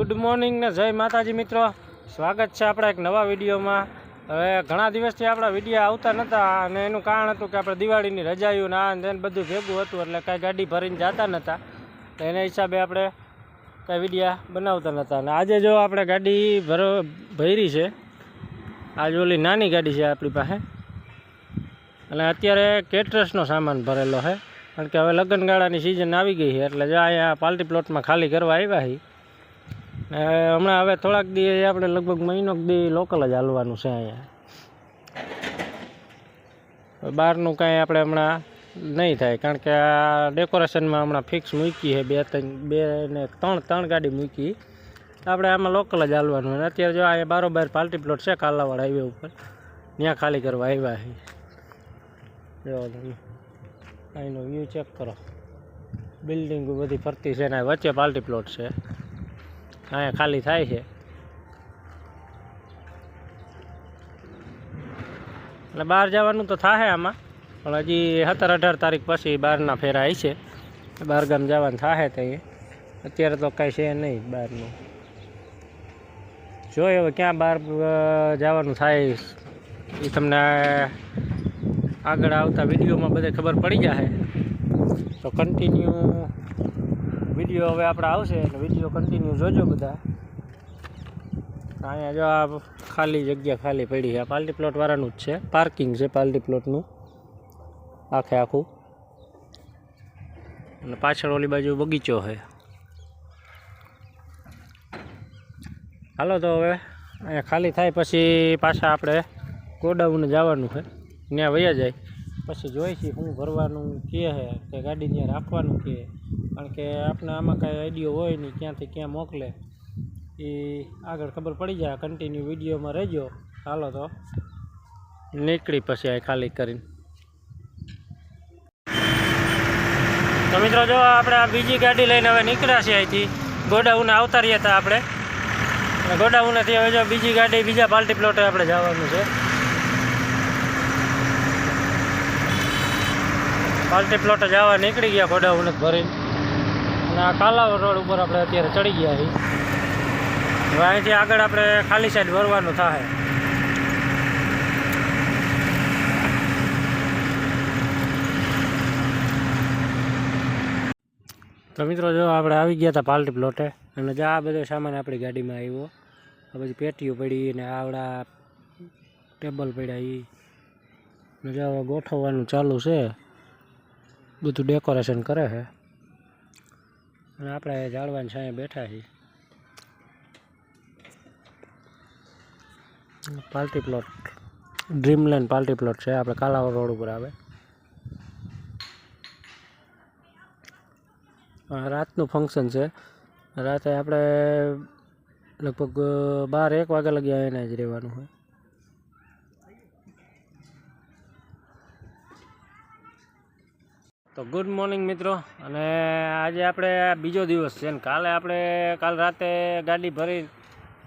Good morning ને જય માતાજી મિત્રો. સ્વાગત છે આપણા એક નવા વિડીયોમાં. હવે ઘણા દિવસથી આપણા વીડિયો આવતા નહોતા અને એનું કારણ હતું કે આપણે દિવાળીની રજાયું ના ને બધું ભેગું હતું એટલે કાંઈ ગાડી ભરીને જતા નહોતા એના હિસાબે આપણે કાંઈ વિડીયા બનાવતા નહોતા અને આજે જો આપણે ગાડી ભરો ભરી છે. આજે ઓલી નાની ગાડી છે આપણી પાસે. અને અત્યારે કેટરસનો સામાન ભરેલો છે. કારણ કે હવે લગ્નગાળાની સિઝન આવી ગઈ છે એટલે જો અહીંયા પાલટી પ્લોટમાં ખાલી કરવા આવ્યા છીએ. હમણાં હવે થોડાક દી આપણે લગભગ મહિનો દી લોકલ જ હાલવાનું છે અહીંયા. બહારનું કાંઈ આપણે હમણાં નહીં થાય, કારણ કે આ ડેકોરેશનમાં હમણાં ફિક્સ મૂકી છે બે ત્રણ, બે ને ત્રણ ત્રણ ગાડી મૂકી. આપણે આમાં લોકલ જ હાલવાનું અને અત્યારે જો અહીંયા બારોબાર પાર્ટી પ્લોટ છે કાલાવાડ હાઈવે ઉપર. ત્યાં ખાલી કરવા આવ્યા છે. જો અહીંનો વ્યૂ ચેક કરો. બિલ્ડિંગો બધી ફરતી છે ને વચ્ચે પાર્ટી પ્લોટ છે. અહીંયા ખાલી થાય છે. એટલે બહાર જવાનું તો થાય આમાં, પણ હજી સત્તર અઢાર તારીખ પછી બહારના ફેરા આવી છે. બહાર ગામ જવાનું થાય ત્યાં અત્યારે તો કાંઈ છે નહીં બહારનું. જોઈએ હવે ક્યાં બહાર જવાનું થાય. એ તમને આગળ આવતા વિડીયોમાં બધે ખબર પડી જશે તો કન્ટિન્યુ વીડિયો હવે આપણે આવશે અને વીડિયો કન્ટિન્યુ જોજો બધા. અહીંયા જો આ ખાલી જગ્યા ખાલી પડી છે. આ પાલટી પ્લોટ વાળાનું જ છે. પાર્કિંગ છે પાલટી પ્લોટનું આખે આખું. અને પાછળ ઓલી બાજુ બગીચો છે. હાલો તો હવે અહીંયા ખાલી થાય પછી પાછા આપણે ગોડાઉને જવાનું છે. ત્યાં વયા જાય. પછી જોઈ છીએ શું ભરવાનું કે છે કે ગાડી ત્યાં રાખવાનું કે. કારણ કે આપણે આમાં કાંઈ આઈડિયો હોય નહીં, ક્યાંથી ક્યાં મોકલે. એ આગળ ખબર પડી જાય કન્ટિન્યુ વિડીયોમાં રહેજો. હાલો તો. નીકળી પછી આ ખાલી કરીને. તો મિત્રો જો આપણે આ બીજી ગાડી લઈને હવે નીકળ્યા છીએ અહીંથી. ગોડાઉને આવતા રહ્યા હતા આપણે. ગોડાઉનેથી હવે જો બીજી ગાડી, બીજા પાલ્ટી પ્લોટે આપણે જવાનું છે. પાર્ટી પ્લોટ જવા નીકળી ગયા ગોડાઉન ભરીને. અને આ કાલાવ રોડ ઉપર આપણે અત્યારે ચડી ગયા છીએ. હવે અહીંથી આગળ આપણે ખાલી સાઈડ ભરવાનું થાય. તો મિત્રો જો આપણે આવી ગયા હતા પાલટી પ્લોટે અને જો આ બધો સામાન આપણી ગાડીમાં આવ્યો. આ બધી પેટીઓ પડી અને આવડા ટેબલ પડ્યા એ જો ગોઠવવાનું ચાલુ છે. બધું ડેકોરેશન કરે છે. અને આપણે જાળવાની છાંયે બેઠા છીએ. Party plot Dreamland party plot છે, આપણે કાલાવર રોડ ઉપર આવે. રાતનું ફંક્શન છે. રાતે આપણે લગભગ બાર એક વાગ્યા લગી એને જ રહેવાનું હોય. તો ગુડ મોર્નિંગ મિત્રો. અને આજે આપણે બીજો દિવસ છે ને કાલે આપણે કાલ રાતે ગાડી ભરી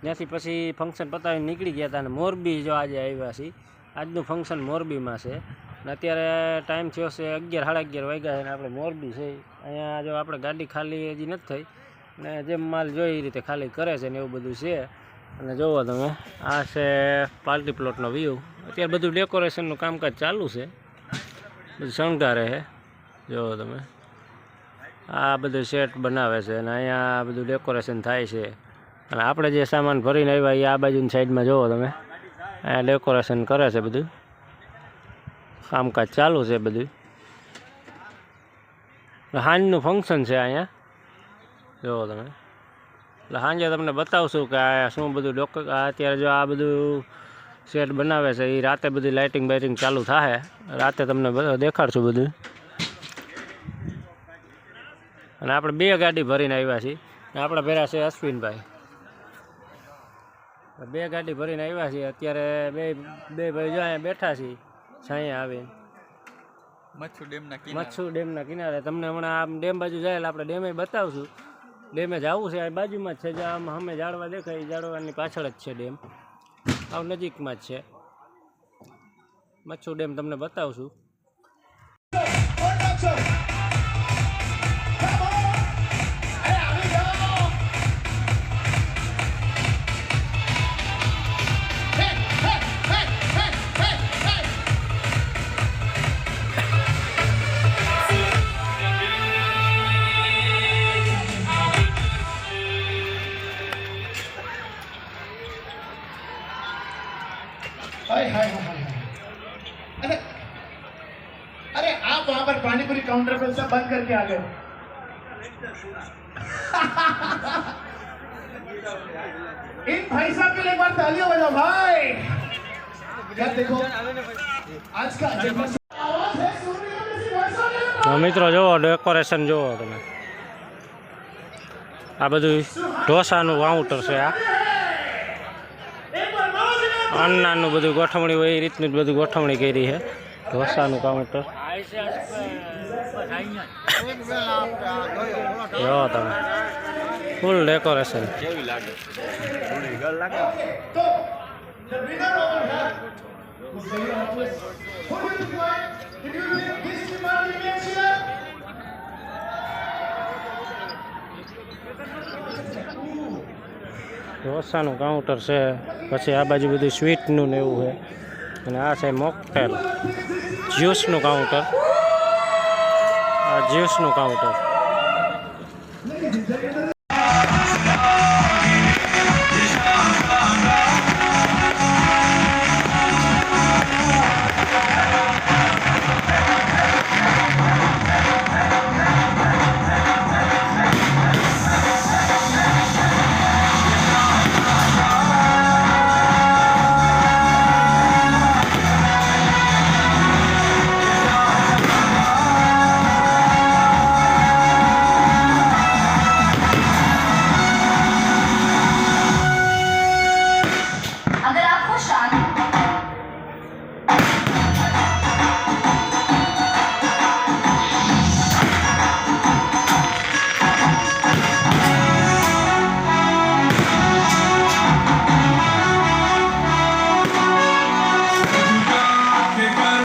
ત્યાંથી પછી ફંક્શન પતાવીને નીકળી ગયા હતા અને મોરબી જો આજે આવ્યા છીએ. આજનું ફંક્શન મોરબીમાં છે. અને અત્યારે ટાઈમ થયો છે અગિયાર, સાડા અગિયાર વાગ્યા છે અને આપણે મોરબી છે. અહીંયા જો આપણે ગાડી ખાલી હજી નથી થઈ. ને જેમ માલ જોઈએ એ રીતે ખાલી કરે છે ને એવું બધું છે. અને જુઓ તમે, આ છે પાર્ટી પ્લોટનો વ્યૂ અત્યારે બધું ડેકોરેશનનું કામકાજ ચાલુ છે. બધું શણગારે છે. જુઓ તમે. આ બધું સેટ બનાવે છે અને અહીંયા બધું ડેકોરેશન થાય છે. અને આપણે જે સામાન ભરીને આવ્યા એ આ બાજુની સાઈડમાં જુઓ તમે. અહીંયા ડેકોરેશન કરે છે બધું. કામકાજ ચાલુ છે બધું. સાંજનું ફંક્શન છે અહીંયા. જુઓ તમે. એટલે સાંજે તમને બતાવશું કે આ શું બધું ડોક અત્યારે જો આ બધું સેટ બનાવે છે એ રાતે બધી લાઇટિંગ બાઇટિંગ ચાલુ થાય રાતે તમને દેખાડશું બધું. અને આપણે બે ગાડી ભરીને આવ્યા છીએ. અને આપણા ભેરા છે અશ્વિનભાઈ. બે ગાડી ભરીને આવ્યા છીએ. અત્યારે બે બે ભાઈ જો અહીંયા બેઠા છીએ. છાંયા આવીને મચ્છુ ડેમના કિનારે. મચ્છુ ડેમના કિનારે. તમને હમણાં આમ ડેમ બાજુ જાય આપણે ડેમે બતાવશું. ડેમે જવું છે. આ બાજુમાં જ છે. જે આમ અમે જાળવા દેખાય જાળવાની પાછળ જ છે ડેમ. આવ નજીકમાં જ છે. મચ્છુ ડેમ તમને બતાવશું. हाय हाय हाय अरे अरे आप वहां पर पानी पूरी काउंटर पे सब बंद करके आ गए इन भाई साहब के लिए एक बार तालियां बजाओ भाई क्या देखो आज का जन्म आवाज है सुनने में किसी वैसा नहीं लग તો મિત્રો જુઓ ડેકોરેશન જુઓ તમે આ બધું ઢોસાનું કાઉન્ટર છે આ અન્નાનું બધું ગોઠવણી હોય, એ રીતનું જ બધું ગોઠવણી કરી છે. ઢોસાનું કાઉન્ટર જો તમે. ફૂલ ડેકોરેશન કેવી the ઢોસાનું કાઉન્ટર છે, પછી આ બાજુ બધું સ્વીટનું ને એવું છે. અને આ છે મોકટેલ જ્યુસનું કાઉન્ટર આ જ્યુસનું કાઉન્ટર